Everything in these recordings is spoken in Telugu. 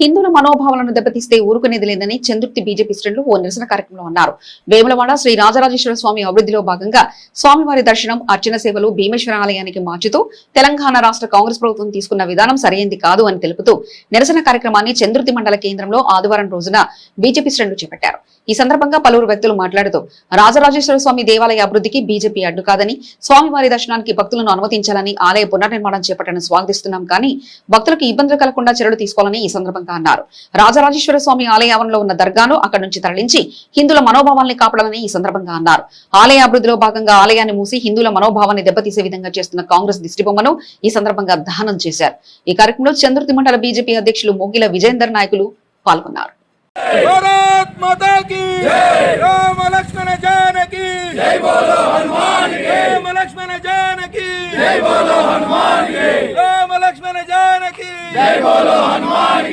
హిందువుల మనోభావాలను దెబ్బతీస్తే ఊరుకునేది లేదని చంద్రుర్తి బీజేపీ శ్రేణులు ఓ నిరసన కార్యక్రమంలో అన్నారు. వేములవాడ శ్రీ రాజరాజేశ్వర స్వామి అభివృద్ధిలో భాగంగా స్వామివారి దర్శనం అర్చన సేవలు భీమేశ్వర ఆలయానికి మార్చుతూ తెలంగాణ రాష్ట్ర కాంగ్రెస్ ప్రభుత్వం తీసుకున్న విధానం సరైంది కాదు అని తెలుపుతూ నిరసన కార్యక్రమాన్ని చంద్రుర్తి మండల కేంద్రంలో ఆదివారం రోజున బీజేపీ శ్రేణులు చేపట్టారు. ఈ సందర్భంగా పలువురు వ్యక్తులు మాట్లాడుతూ రాజరాజేశ్వర స్వామి దేవాలయ అభివృద్ధికి బీజేపీ అడ్డు కాదని స్వామివారి దర్శనానికి భక్తులను అనుమతించాలని ఆలయ పునర్నిర్మాణం చేపట్టడం స్వాగతిస్తున్నాం కానీ భక్తులకు ఇబ్బందులు కలగకుండా చర్యలు తీసుకోవాలని ఈ సందర్భంగా ఉందా అన్నారు. రాజరాజేశ్వర స్వామి ఆలయావరణలో ఉన్న దర్గాను అక్కడి నుంచి తరలించి హిందుల మనోభావాల్ని కాపాడాలని ఈ సందర్భంగా అన్నారు. ఆలయ అభివృద్ధిలో భాగంగా ఆలయాన్ని మూసి హిందుల మనోభావాన్ని దెబ్బతీసే విధంగా చేస్తున్న కాంగ్రెస్ దిష్టిబొమ్మను ఈ సందర్భంగా దహనం చేశారు. ఈ కార్యక్రమంలో చంద్రుతి మండల బీజేపీ అధ్యక్షులు మోగిల విజేందర్ నాయకులు పాల్గొన్నారు. జై! బోలో హనుమాన్కి! జై బోలో హనుమాన్కి! బోలో హనుమాన్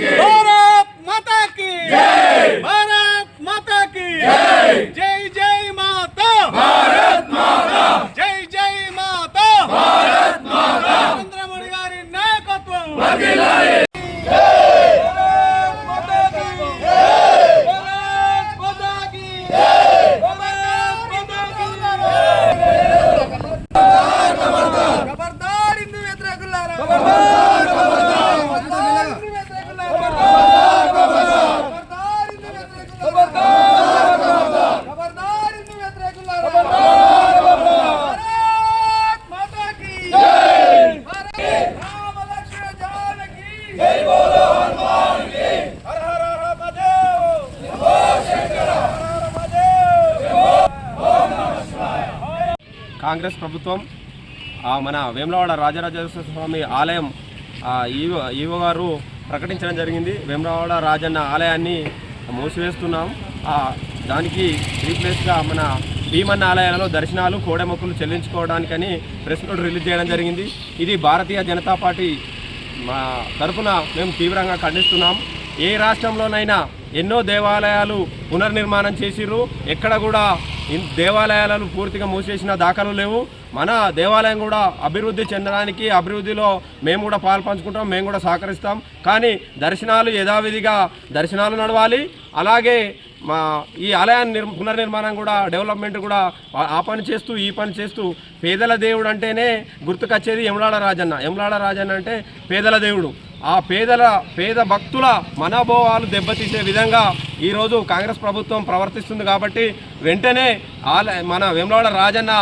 Hey. కాంగ్రెస్ ప్రభుత్వం మన వేములవాడ రాజరాజేశ్వర స్వామి ఆలయం ఈవో ఈవో గారు ప్రకటించడం జరిగింది. వేములవాడ రాజన్న ఆలయాన్ని మూసివేస్తున్నాం. దానికి రీప్లేస్గా మన భీమన్న ఆలయాలలో దర్శనాలు కోడెమొక్కులు చెల్లించుకోవడానికని ప్రెస్ నోట్ రిలీజ్ చేయడం జరిగింది. ఇది భారతీయ జనతా పార్టీ మా తరఫున మేము తీవ్రంగా ఖండిస్తున్నాం. ఏ రాష్ట్రంలోనైనా ఎన్నో దేవాలయాలు పునర్నిర్మాణం చేసిర్రు. ఎక్కడ కూడా దేవాలయాలను పూర్తిగా మూసేసిన దాఖలు లేవు. మన దేవాలయం కూడా అభివృద్ధి చెందడానికి అభివృద్ధిలో మేము కూడా పాల్పంచుకుంటాం మేము కూడా సహకరిస్తాం. కానీ దర్శనాలు యథావిధిగా దర్శనాలు నడవాలి. అలాగే మా ఈ ఆలయాన్ని నిర్ పునర్నిర్మాణం కూడా డెవలప్మెంట్ కూడా ఆ- ఆ పని చేస్తూ ఈ పని చేస్తూ పేదల దేవుడు అంటేనే గుర్తుకొచ్చేది యమలాడ రాజన్న. యమలాడ రాజన్న అంటే పేదల దేవుడు. ఆ పేదల పేద భక్తుల మనోభావాలు దెబ్బతీసే విధంగా ఈరోజు కాంగ్రెస్ ప్రభుత్వం ప్రవర్తిస్తుంది కాబట్టి వెంటనే ఆల మన వేములవాడ రాజన్న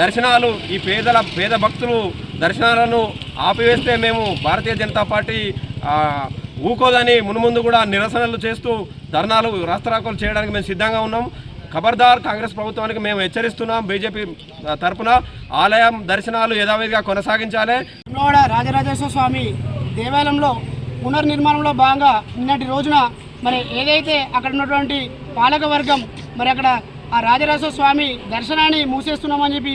దర్శనాలు ఈ పేదల పేద భక్తులు దర్శనాలను ఆపివేస్తే మేము భారతీయ జనతా పార్టీ ఊకోదని మునుముందు కూడా నిరసనలు చేస్తూ ధర్నాలు రాస్తారోకోలు చేయడానికి మేము సిద్ధంగా ఉన్నాం. ఖబర్దార్ కాంగ్రెస్ ప్రభుత్వానికి మేము హెచ్చరిస్తున్నాం. బీజేపీ తరఫున ఆలయం దర్శనాలు యథావిధిగా కొనసాగించాలి. రాజరాజేశ్వర స్వామి దేవాలయంలో పునర్నిర్మాణంలో భాగంగా నిన్నటి రోజున మరి ఏదైతే అక్కడ ఉన్నటువంటి పాలక వర్గం మరి అక్కడ ఆ రాజరాజేశ్వర స్వామి దర్శనాన్ని మూసేస్తున్నామని చెప్పి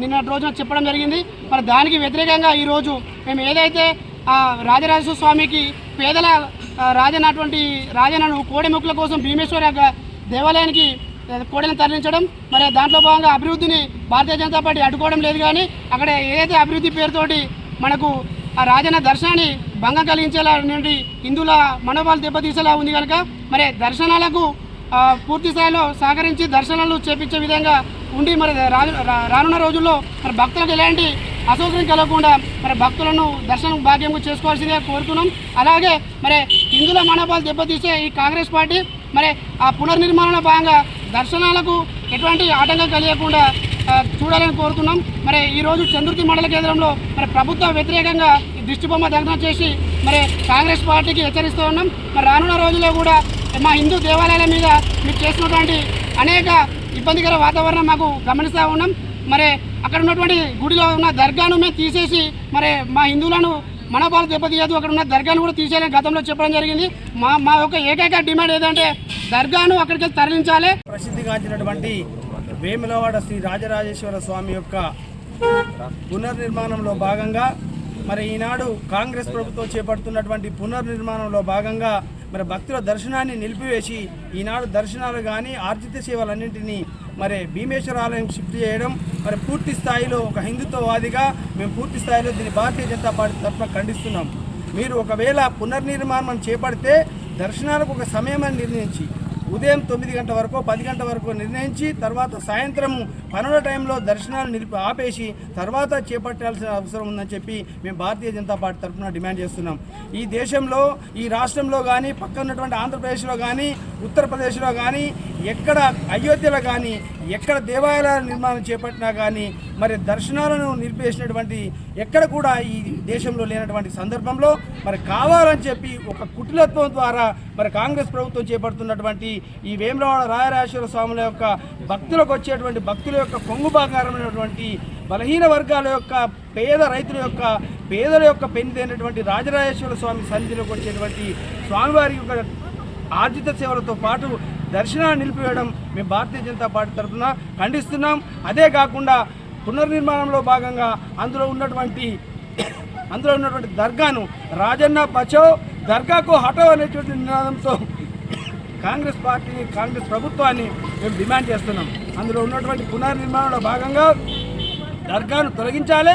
నిన్నటి రోజున చెప్పడం జరిగింది. మరి దానికి వ్యతిరేకంగా ఈరోజు మేము ఏదైతే ఆ రాజరాజేశ్వర స్వామికి పేదల రాజనటువంటి రాజనను కోడెముక్కుల కోసం భీమేశ్వర దేవాలయానికి కోడలను తరలించడం మరి దాంట్లో భాగంగా అభివృద్ధిని భారతీయ జనతా పార్టీ అడ్డుకోవడం లేదు కానీ అక్కడ ఏదైతే అభివృద్ధి పేరుతోటి మనకు ఆ రాజన్న దర్శనాన్ని భంగం కలిగించేలా నుండి హిందువుల మనోభావాలు దెబ్బతీసేలా ఉంది కనుక మరి దర్శనాలకు పూర్తి స్థాయిలో సహకరించి దర్శనాలు చేపించే విధంగా ఉండి మరి రానున్న రోజుల్లో మరి భక్తులకు ఎలాంటి అసౌకర్యం కలగకుండా మరి భక్తులను దర్శనం భాగ్యం చేసుకోవాల్సిందిగా కోరుతున్నాం. అలాగే మరి హిందువుల మనోభావాలు దెబ్బతీసే ఈ కాంగ్రెస్ పార్టీ మరి ఆ పునర్నిర్మాణంలో భాగంగా దర్శనాలకు ఎటువంటి ఆటంకం కలిగకుండా చూడాలని కోరుతున్నాం. మరి ఈరోజు చంద్రుతి మండల కేంద్రంలో మరి ప్రభుత్వ వ్యతిరేకంగా దిష్టిబొమ్మ దగ్గర చేసి మరి కాంగ్రెస్ పార్టీకి హెచ్చరిస్తూ ఉన్నాం. మరి రానున్న రోజుల్లో కూడా మా హిందూ దేవాలయాల మీద మీరు చేసినటువంటి అనేక ఇబ్బందికర వాతావరణం మాకు గమనిస్తూ ఉన్నాం. మరి అక్కడ ఉన్నటువంటి గుడిలో ఉన్న దర్గాను మేము తీసేసి మరి మా హిందువులను మనోభావాలు దెబ్బతీయదు అక్కడ ఉన్న దర్గాను కూడా తీసేయాలని గతంలో చెప్పడం జరిగింది. మా మా యొక్క ఏకైక డిమాండ్ ఏదంటే దర్గాను అక్కడికి తరలించాలి. ప్రసిద్ధిగాంచినటువంటి వేములవాడ శ్రీ రాజరాజేశ్వర స్వామి యొక్క పునర్నిర్మాణంలో భాగంగా మరి ఈనాడు కాంగ్రెస్ ప్రభుత్వం చేపడుతున్నటువంటి పునర్నిర్మాణంలో భాగంగా మరి భక్తుల దర్శనాన్ని నిలిపివేసి ఈనాడు దర్శనాలు కానీ ఆర్జిత సేవలన్నింటినీ మరి భీమేశ్వర ఆలయం షిఫ్ట్ చేయడం మరి పూర్తి స్థాయిలో ఒక హిందుత్వవాదిగా మేము పూర్తి స్థాయిలో దీన్ని భారతీయ జనతా పార్టీ తరఫున ఖండిస్తున్నాం. మీరు ఒకవేళ పునర్నిర్మాణం చేపడితే దర్శనాలకు ఒక సమయం అని నిర్ణయించి ఉదయం తొమ్మిది గంటల వరకు పది గంటల వరకు నిర్ణయించి తర్వాత సాయంత్రము పనుల టైంలో దర్శనాలు నిలిపి ఆపేసి తర్వాత చేపట్టాల్సిన అవసరం ఉందని చెప్పి మేము భారతీయ జనతా పార్టీ తరఫున డిమాండ్ చేస్తున్నాం. ఈ దేశంలో ఈ రాష్ట్రంలో కానీ పక్కన ఉన్నటువంటి ఆంధ్రప్రదేశ్లో కానీ ఉత్తరప్రదేశ్లో కానీ ఎక్కడ అయోధ్యలో కానీ ఎక్కడ దేవాలయాల నిర్మాణం చేపట్టినా కానీ మరి దర్శనాలను నిలిపేసినటువంటి ఎక్కడ కూడా ఈ దేశంలో లేనటువంటి సందర్భంలో మరి కావాలని చెప్పి ఒక కుటిలత్వం ద్వారా మరి కాంగ్రెస్ ప్రభుత్వం చేపడుతున్నటువంటి ఈ వేములవాడ రాయరాజేశ్వర స్వాముల యొక్క భక్తులకు వచ్చేటువంటి భక్తుల యొక్క కొంగు బంగారమైనటువంటి బలహీన వర్గాల యొక్క పేద రైతుల యొక్క పేదల యొక్క పెన్నిదైనటువంటి రాజరాజేశ్వర స్వామి సన్నిధిలోకి వచ్చేటువంటి స్వామివారి యొక్క ఆర్జిత సేవలతో పాటు దర్శనాన్ని నిలిపివేయడం మేము భారతీయ జనతా పార్టీ తరఫున ఖండిస్తున్నాం. అదే కాకుండా పునర్నిర్మాణంలో భాగంగా అందులో ఉన్నటువంటి అందులో ఉన్నటువంటి దర్గాను రాజన్న బచో దర్గాకు హటో అనేటువంటి నినాదంతో కాంగ్రెస్ పార్టీని కాంగ్రెస్ ప్రభుత్వాన్ని మేము డిమాండ్ చేస్తున్నాం. అందులో ఉన్నటువంటి పునర్నిర్మాణంలో భాగంగా దర్గాను తొలగించాలి.